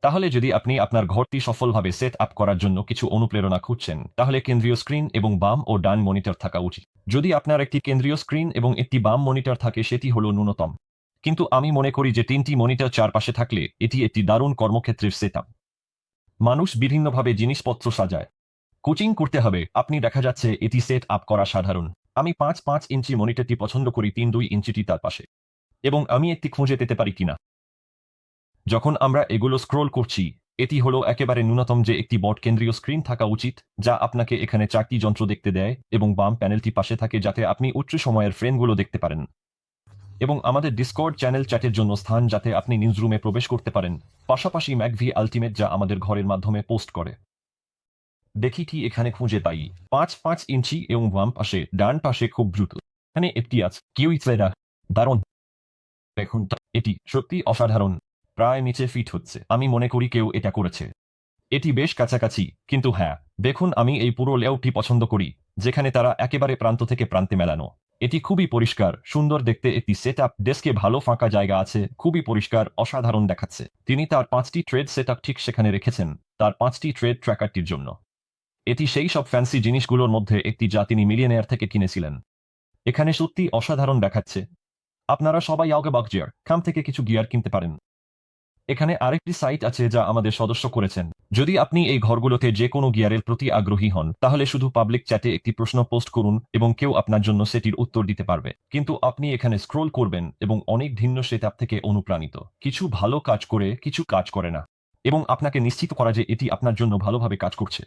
তাহলে যদি আপনি আপনার ঘরটি সফলভাবে সেট আপ করার জন্য কিছু অনুপ্রেরণা খুঁজছেন, তাহলে কেন্দ্রীয় স্ক্রিন এবং বাম ও ডান মনিটর থাকা উচিত। যদি আপনার একটি কেন্দ্রীয় স্ক্রিন এবং একটি বাম মনিটর থাকে, সেটি হল ন্যূনতম। কিন্তু আমি মনে করি যে তিনটি মনিটর চারপাশে থাকলে, এটি একটি দারুণ কর্মক্ষেত্রের সেট আপ মানুষ বিভিন্নভাবে জিনিসপত্র সাজায়। কোচিং করতে হবে, আপনি দেখা যাচ্ছে এটি সেট আপ করা সাধারণ। আমি পাঁচ পাঁচ ইঞ্চি মনিটরটি পছন্দ করি তিন দুই ইঞ্চিটি তার পাশে। এবং আমি একটি খুঁজে পেতে পারি কিনা। যখন আমরা এগুলো স্ক্রোল করছি, এটি হলো একেবারে ন্যূনতম যে একটি বট কেন্দ্রীয় স্ক্রিন থাকা উচিত, যা আপনাকে এখানে চারটি যন্ত্র দেখতে দেয় এবং বাম প্যানেলটি পাশে থাকে যাতে আপনি উচ্চ সময়ের ফ্রেমগুলো দেখতে পারেন। এবং আমাদের ডিসকর্ড চ্যানেল চ্যাটের জন্য স্থান যাতে আপনি নিউজরুমে প্রবেশ করতে পারেন, পাশাপাশি ম্যাকভি আলটিমেট যা আমাদের ঘরের মাধ্যমে পোস্ট করে। দেখি কি এখানে খুঁজে পাই। পাঁচ পাঁচ ইঞ্চি এবং বাম পাশে, ডান পাশে খুব দ্রুত। এখানে একটি আছে। কিউই দারুণ। দেখুন এটি সত্যি অসাধারণ। প্রায় নিচে ফিট হচ্ছে। আমি মনে করি কেউ এটা করেছে। এটি বেশ কাছাকাছি, কিন্তু হ্যাঁ দেখুন আমি এই পুরো লেআউটটি পছন্দ করি, যেখানে তারা একেবারে প্রান্ত থেকে প্রান্তে মেলানো। এটি খুবই পরিষ্কার, সুন্দর দেখতে একটি সেট আপ ডেস্কে ভালো ফাঁকা জায়গা আছে, খুবই পরিষ্কার, অসাধারণ দেখাচ্ছে। তিনি তার পাঁচটি ট্রেড সেট ঠিক সেখানে রেখেছেন, তার পাঁচটি ট্রেড ট্র্যাকারটির জন্য। এটি সেই সব ফ্যান্সি জিনিসগুলোর মধ্যে একটি যা তিনি মিলিয়নেয়ার থেকে কিনেছিলেন। এখানে সত্যি অসাধারণ দেখাচ্ছে। আপনারা সবাই আগে বাগজিয়ার খাম থেকে কিছু গিয়ার কিনতে পারেন। এখানে আরেকটি সাইট আছে যা আমাদের সদস্য করেছেন। যদি আপনি এই ঘরগুলোতে যে কোনো গিয়ারের প্রতি আগ্রহী হন, তাহলে শুধু পাবলিক চ্যাটে একটি প্রশ্ন পোস্ট করুন এবং কেউ আপনার জন্য সেটির উত্তর দিতে পারবে। কিন্তু আপনি এখানে স্ক্রোল করবেন এবং অনেক ভিন্ন সেতাপ থেকে অনুপ্রাণিত। কিছু ভালো কাজ করে, কিছু কাজ করে না। এবং আপনাকে নিশ্চিত করা যে এটি আপনার জন্য ভালোভাবে কাজ করছে।